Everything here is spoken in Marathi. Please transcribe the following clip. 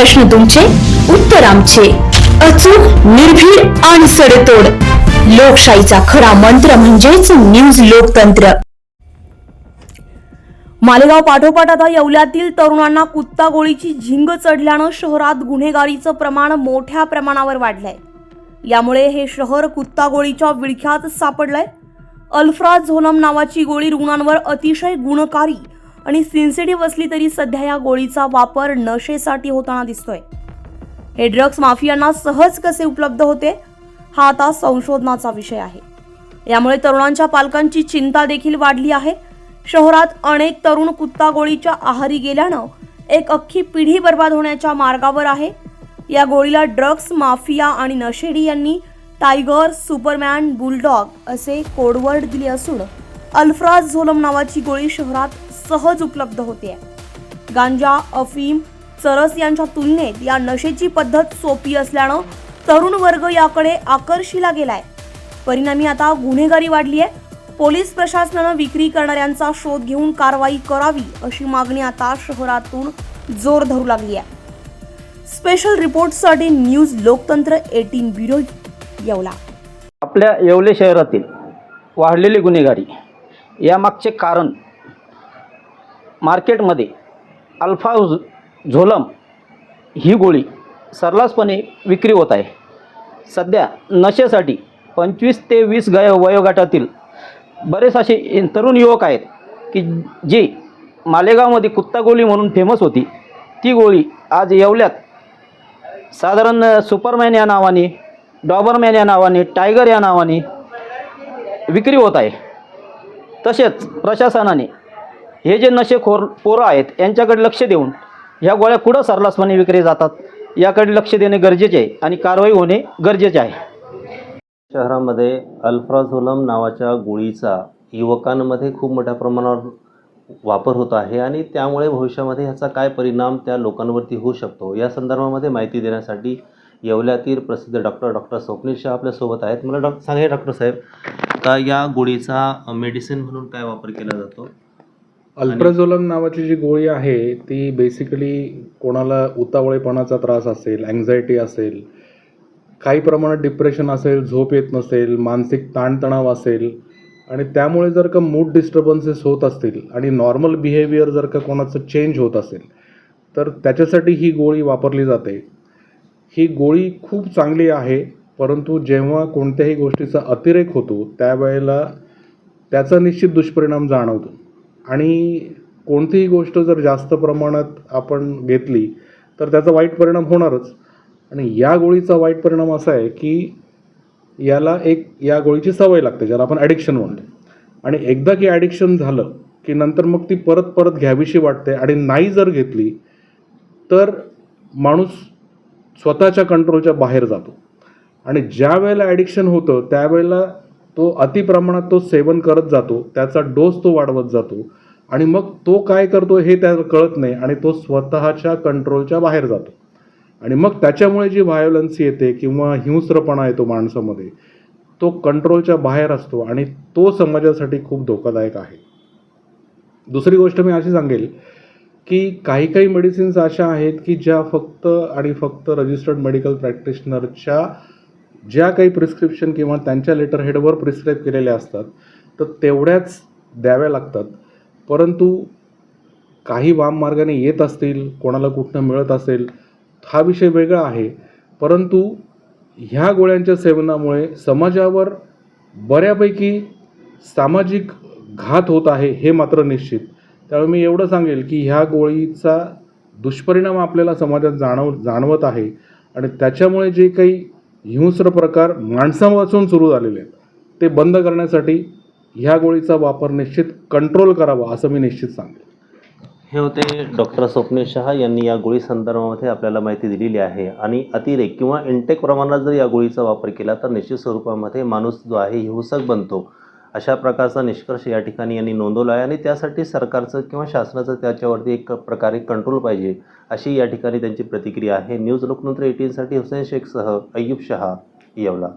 प्रश्न तुमचे उत्तर आमचे. अचूक निर्भीड आणि सडेतोड. लोकशाहीचा खरा मंत्र म्हणजेच न्यूज लोकतंत्र. मालेगाव पाठोपाठ आता येवल्यातील तरुणांना कुत्ता गोळीची झिंग चढल्यानं शहरात गुन्हेगारीचं प्रमाण मोठ्या प्रमाणावर वाढलंय. यामुळे हे शहर कुत्ता गोळीच्या विळख्यात सापडलंय. अल्फ्रा झोनम नावाची गोळी रुग्णांवर अतिशय गुणकारी आणि सिन्सिटिव्ह असली तरी सध्या या गोळीचा वापर नशेसाठी होताना दिसतोय. हे ड्रग्ज माफियांना सहज कसे उपलब्ध होते हा आता संशोधनाचा विषय आहे. यामुळे तरुणांच्या पालकांची चिंता देखील वाढली आहे. शहरात अनेक तरुण कुत्ता गोळीच्या आहारी गेल्यानं एक अख्खी पिढी बर्बाद होण्याच्या मार्गावर आहे. या गोळीला ड्रग्ज माफिया आणि नशेडी यांनी टायगर सुपरमॅन बुलडॉग असे कोडवर्ड दिले असून अल्फ्राज झोलम नावाची गोळी शहरात सहज उपलब्ध होते. गांजा अफीम चरस यांच्या तुलनेत या नशेची पद्धत सोपी असल्यानं तरुण वर्ग याकडे आकर्षिला गेलाय. परिणामी आता गुन्हेगारी वाढली आहे पोलीस प्रशासनानं विक्री करणाऱ्यांचा शोध घेऊन कारवाई करावी अशी मागणी आता शहरातून जोर धरू लागली आहे special रिपोर्टसाठी news Loktantra eighteen bureau Yeola. आपल्या येवले शहरातील वाढलेली गुन्हेगारी यामागचे कारण मार्केटमध्ये अल्फा झोलम ही गोळी सर्रासपणे विक्री होत आहे. सध्या नशेसाठी पंचवीस ते वीस गय वयोगटातील बरेच असे तरुण युवक आहेत की जे मालेगावमध्ये कुत्ता गोळी म्हणून फेमस होती. ती गोळी आज येवल्यात. साधारण सुपरमॅन या नावाने डॉबरमॅन या नावाने टायगर या नावाने विक्री होत आहे. तसेच प्रशासनाने हे जे नशेखोर पोरं आहेत यांच्याकडे लक्ष देऊन ह्या गोळ्या कुठं सरलासपणे विक्री जातात याकडे लक्ष देणे गरजेचे आहे आणि कारवाई होणे गरजेचे आहे. शहरामध्ये अल्फ्राझोलम नावाच्या गोळीचा युवकांमध्ये खूप मोठ्या प्रमाणावर वापर होत आहे आणि त्यामुळे भविष्यामध्ये ह्याचा काय परिणाम त्या लोकांवरती होऊ शकतो या संदर्भामध्ये माहिती देण्यासाठी येवल्यातील प्रसिद्ध डॉक्टर डॉक्टर स्वप्नील शाह आपल्यासोबत आहेत. मला डॉक्टर सांगा डॉक्टर साहेब आता या गोळीचा मेडिसिन म्हणून काय वापर केला जातो? अल्प्राझोलम नावाची जी गोळी आहे ती बेसिकली कोणाला उतावळेपणाचा त्रास असेल अँझायटी असेल काही प्रमाणात डिप्रेशन असेल झोप येत नसेल मानसिक ताणतणाव असेल आणि त्यामुळे जर का मूड डिस्टर्बन्सेस होत असतील आणि नॉर्मल बिहेवियर जर का कोणाचं चेंज होत असेल तर त्याच्यासाठी ही गोळी वापरली जाते. ही गोळी खूप चांगली आहे परंतु जेव्हा कोणत्याही गोष्टीचा अतिरेक होतो त्यावेळेला त्याचा निश्चित दुष्परिणाम जाणवतो. आणि कोणतीही गोष्ट जर जास्त प्रमाणात आपण घेतली तर त्याचा वाईट परिणाम होणारच. आणि या गोळीचा वाईट परिणाम असा आहे की याला एक या गोळीची सवय लागते ज्याला आपण ॲडिक्शन म्हणतो. आणि एकदा की ॲडिक्शन झालं की नंतर मग ती परत परत घ्यावीशी वाटते आणि नाही जर घेतली तर माणूस स्वतःच्या कंट्रोलच्या बाहेर जातो. आणि ज्या वेळेला ॲडिक्शन होतं त्यावेळेला तो अतिप्रमाणात तो सेवन करत जातो त्याचा डोस तो वाढवत जातो आणि मग तो काय करतो हे त्याला कळत नाही आणि तो स्वतःच्या कंट्रोलच्या बाहेर जातो. आणि मग त्याच्यामुळे जी व्हायोलन्स येते किंवा हिंस्रपणा येतो माणसामध्ये तो कंट्रोलच्या बाहेर असतो आणि तो समाजासाठी खूप धोकादायक आहे. दुसरी गोष्ट मी अशी सांगेल की काही काही मेडिसिन्स अशा आहेत की ज्या फक्त आणि फक्त रजिस्टर्ड मेडिकल प्रॅक्टिशनरच्या ज्या काही प्रिस्क्रिप्शन किंवा त्यांच्या लेटर हेडवर प्रिस्क्राईब केलेल्या असतात तर तेवढ्याच द्याव्या लागतात. परंतु काही वाम मार्गाने येत असतील कोणाला कुठनं मिळत असेल हा विषय वेगळा आहे. परंतु ह्या गोळ्यांच्या सेवनामुळे समाजावर बऱ्यापैकी सामाजिक घात होत आहे हे मात्र निश्चित. त्यामुळे मी एवढं सांगेल की ह्या गोळीचा दुष्परिणाम आपल्याला समाजात जाणव जाणवत आहे. आणि त्याच्यामुळे जे काही हिंस्र प्रकार माणसापासून सुरू झालेले आहेत. ते बंद करण्यासाठी ह्या गोळीचा वापर निश्चित कंट्रोल करावा असं मी निश्चित सांगेन. हे होते डॉक्टर स्वप्नेश शहा यांनी या गोळी संदर्भामध्ये आपल्याला माहिती दिलेली आहे. आणि अतिरेक किंवा इंटेक प्रमाणात जर या गोळीचा वापर केला तर निश्चित स्वरूपामध्ये माणूस जो आहे हिंसक बनतो. अशा प्रकारचा निष्कर्ष या ठिकाणी यांनी नोंदवला आहे आणि त्यासाठी सरकारचं किंवा शासनाचं त्याच्यावरती एक प्रकारे कंट्रोल पाहिजे अशी या ठिकाणी त्यांची प्रतिक्रिया आहे. न्यूज लोकतंत्र एटीनसाठी हुसेन शेखसह अय्यूब शहा येवला.